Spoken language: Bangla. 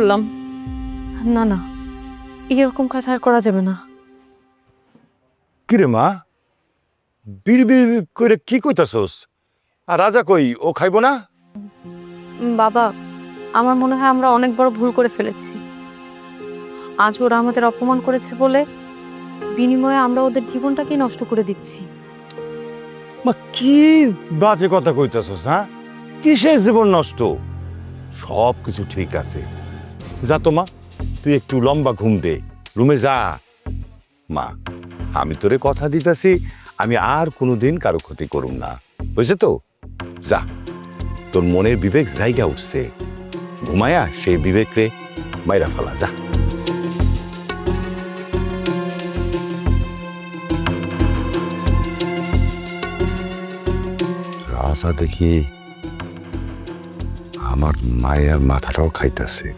বললাম না না এরকম কাজ আর করা যাবে না। কিরে মা? বীর করে কি কইতাছস? আর রাজা কই ও খাইব না? বাবা আমার মনে হয় আমরা অনেক বড় ভুল করে ফেলেছি। আজ ওরা আমাদের অপমান করেছে বলে বিনিময়ে আমরা ওদের জীবনটাকেই নষ্ট করে দিচ্ছি। মা কি বাজে কথা কইতাছস হ্যাঁ? কিসের জীবন নষ্ট? সব কিছু ঠিক আছে। যা তো মা, তুই একটু লম্বা ঘুম দে। রুমে যা। মা, আমি তোরে কথা দিতাছি, আমি আর কোনোদিন কারও ক্ষতি করুম না। বুঝছে তো? যা। তোর মনের বিবেক জায়গা উঠছে। ঘুমায়া সেই বিবেক রে মাইরা ফালা, যা। রাজা দেখি আমার মায়ের মাথাটাও খাইতেছে।